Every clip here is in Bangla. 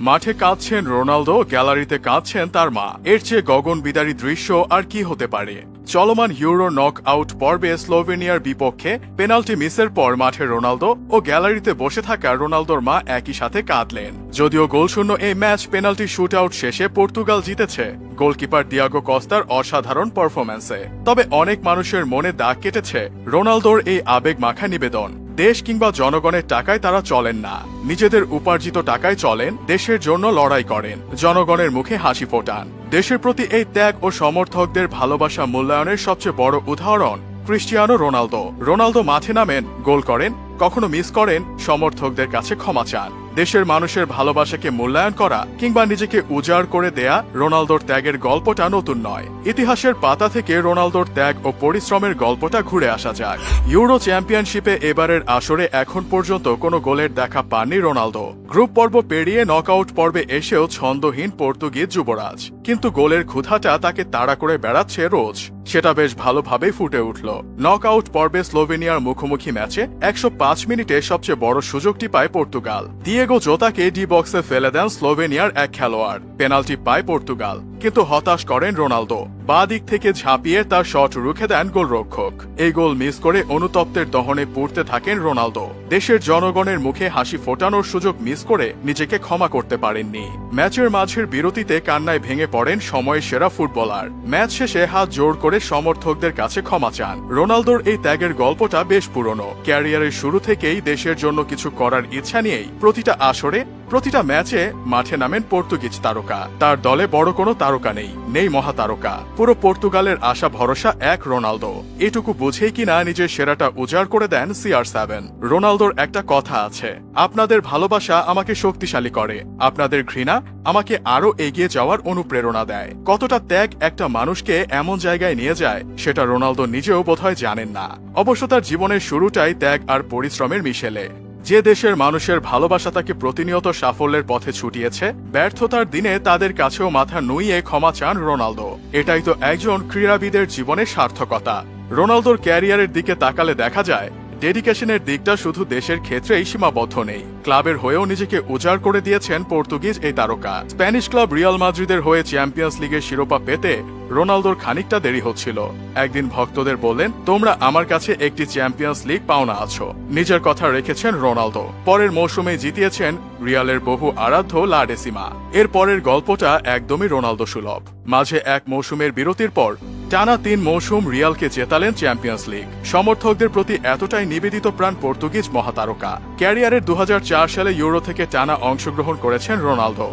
মাঠে কাঁদছেন রোনালদো, গ্যালারিতে কাঁদছেন তার মা। এর চেয়ে গগন বিদারী দৃশ্য আর কি হতে পারে? চলমান ইউরো নক আউট পর্বে স্লোভেনিয়ার বিপক্ষে পেনাল্টি মিসের পর মাঠে রোনালদো ও গ্যালারিতে বসে থাকা রোনালদোর মা একই সাথে কাঁদলেন। যদিও গোলশূন্য এই ম্যাচ পেনাল্টি শুট আউট শেষে পর্তুগাল জিতেছে। গোলকিপার দিয়াগো কস্তার অসাধারণ পারফরম্যান্সে। তবে অনেক মানুষের মনে দাগ কেটেছে রোনালদোর এই আবেগ মাখা নিবেদন। দেশ কিংবা জনগণের টাকায় তারা চলেন না। নিজেদের উপার্জিত টাকায় চলেন, দেশের জন্য লড়াই করেন, জনগণের মুখে হাসি ফোটান। দেশের প্রতি এই ত্যাগ ও সমর্থকদের ভালোবাসা মূল্যায়নের সবচেয়ে বড় উদাহরণ ক্রিস্টিয়ানো রোনালদো। রোনালদো মাঠে নামেন, গোল করেন, কখনো মিস করেন, সমর্থকদের কাছে ক্ষমা চান। দেশের মানুষের ভালোবাসাকে মূল্যায়ন করা কিংবা নিজেকে উজাড় করে দেয়া রোনালদোর ত্যাগের গল্পটা নতুন নয়। ইতিহাসের পাতা থেকে রোনালদোর ত্যাগ ও পরিশ্রমের গল্পটা ঘুরে আসা যাক। ইউরো চ্যাম্পিয়নশিপে এবারের আসরে এখন পর্যন্ত কোনো গোলের দেখা পাননি রোনালদো। গ্রুপ পর্ব পেরিয়ে নকআউট পর্বে এসেও ছন্দহীন পর্তুগিজ যুবরাজ। কিন্তু গোলের ক্ষুধাটা তাকে তাড়া করে বেড়াচ্ছে রোজ। সেটা বেশ ভালোভাবেই ফুটে উঠল। নকআউট পর্বে স্লোভেনিয়ার মুখোমুখি ম্যাচে একশো পাঁচ মিনিটে সবচেয়ে বড় সুযোগটি পায় পর্তুগাল। দিয়েগো জোতাকে ডি বক্সে ফেলে দেন স্লোভেনিয়ার এক খেলোয়াড় পেনাল্টি পায় পর্তুগাল কিন্তু হতাশ করেন রোনালদো। বা দিক থেকে ঝাঁপিয়ে তার শট রুখে দেন গোলরক্ষক। এই গোল মিস করে অনুতপ্তের দহনে পড়তে থাকেন রোনালদো। দেশের জনগণের মুখে হাসি ফোটানোর সুযোগ মিস করে নিজেকে ক্ষমা করতে পারেননি। ম্যাচের মাঝের বিরতিতে কান্নায় ভেঙে পড়েন সময়ের সেরা ফুটবলার। ম্যাচ শেষে হাত জোর করে সমর্থকদের কাছে ক্ষমা চান। রোনালদোর এই ত্যাগের গল্পটা বেশ পুরনো। ক্যারিয়ারের শুরু থেকেই দেশের জন্য কিছু করার ইচ্ছা নিয়েই প্রতিটা আসরে প্রতিটা ম্যাচে মাঠে নামেন পর্তুগিজ তারকা। তার দলে বড় কোনো তারকা নেই নেই মহাতারকা। পুরো পর্তুগালের আশা ভরসা এক রোনালদো। এটুকু বুঝেই কিনা নিজের সেরাটা উজাড় করে দেন সিআর সেভেন। রোনালদোর একটা কথা আছে, আপনাদের ভালোবাসা আমাকে শক্তিশালী করে, আপনাদের ঘৃণা আমাকে আরও এগিয়ে যাওয়ার অনুপ্রেরণা দেয়। কতটা ত্যাগ একটা মানুষকে এমন জায়গায় নিয়ে যায়, সেটা রোনালদো নিজেও বোধহয় জানেন না। অবশ্য তার জীবনের শুরুটাই ত্যাগ আর পরিশ্রমের মিশেলে। যে দেশের মানুষের ভালোবাসা তাকে প্রতিনিয়ত সাফল্যের পথে ছুটিয়েছে, ব্যর্থতার দিনে তাদের কাছেও মাথা নুইয়ে ক্ষমা চান রোনালদো। এটাই তো একজন ক্রীড়াবিদের জীবনের সার্থকতা। রোনালদোর ক্যারিয়ারের দিকে তাকালে দেখা যায় ডেডিকেশনের দিকটা শুধু দেশের ক্ষেত্রেই সীমাবদ্ধ নেই। ক্লাবের হয়েও নিজেকে উজাড় করে দিয়েছেন পর্তুগিজ এই তারকা। স্প্যানিশ ক্লাব রিয়াল মাদ্রিদের হয়ে চ্যাম্পিয়ন্স লিগের শিরোপা পেতে রোনালদোর খানিকটা দেরি হচ্ছিল। একদিন ভক্তদের বললেন, তোমরা আমার কাছে একটি চ্যাম্পিয়ন্স লিগ পাওনা আছো। নিজের কথা রেখেছেন রোনালদো। পরের মৌসুমে জিতিয়েছেন রিয়ালের বহু আরাধ্য লাডেসিমা এর পরের গল্পটা একদমই রোনালদো সুলভ। মাঝে এক মৌসুমের বিরতির পর টানা তিন মৌসুম রিয়ালকে জেতালেন চ্যাম্পিয়ন্স লিগ। সমর্থকদের প্রতি এতটাই নিবেদিত প্রাণ পর্তুগিজ মহাতারকা। ক্যারিয়ারের দুহাজার চার সালে ইউরো থেকে টানা অংশগ্রহণ করেছেন রোনালদো।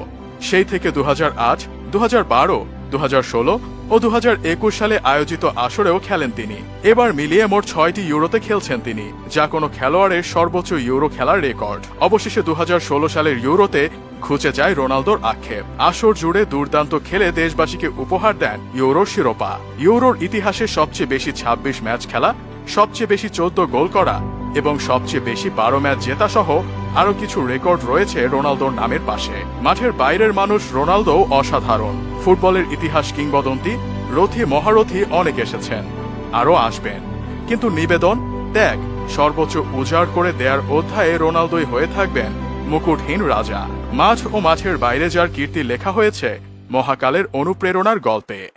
সেই থেকে দু হাজার আট দু বারো দু ও দু হাজার একুশ সালে আয়োজিত আসরেও খেলেন তিনি। এবার মিলিয়ে মোট ছয়টি ইউরোতে খেলছেন তিনি, যা কোনো খেলোয়াড়ের সর্বোচ্চ ইউরো খেলার রেকর্ড। অবশেষে দু হাজার ষোলো সালের ইউরোতে খুঁজে যায় রোনালদোর আক্ষেপ। আসর জুড়ে দুর্দান্ত খেলে দেশবাসীকে উপহার দেন ইউরোর শিরোপা। ইউরোর ইতিহাসে সবচেয়ে বেশি ২৬ ম্যাচ খেলা, সবচেয়ে বেশি চোদ্দ গোল করা এবং সবচেয়ে বেশি বারো ম্যাচ জেতা সহ আরও কিছু রেকর্ড রয়েছে রোনালদোর নামের পাশে। মাঠের বাইরের মানুষ রোনালদো অসাধারণ। ফুটবলের ইতিহাস কিংবদন্তি, রথী মহারথী অনেক এসেছেন, আরও আসবেন। কিন্তু নিবেদন, ত্যাগ, সর্বোচ্চ উজাড় করে দেয়ার অধ্যায়ে রোনালদোই হয়ে থাকবেন মুকুটহীন রাজা। মাঠ ও মাছের বাইরে যার কীর্তি লেখা হয়েছে মহাকালের অনুপ্রেরণার গল্পে।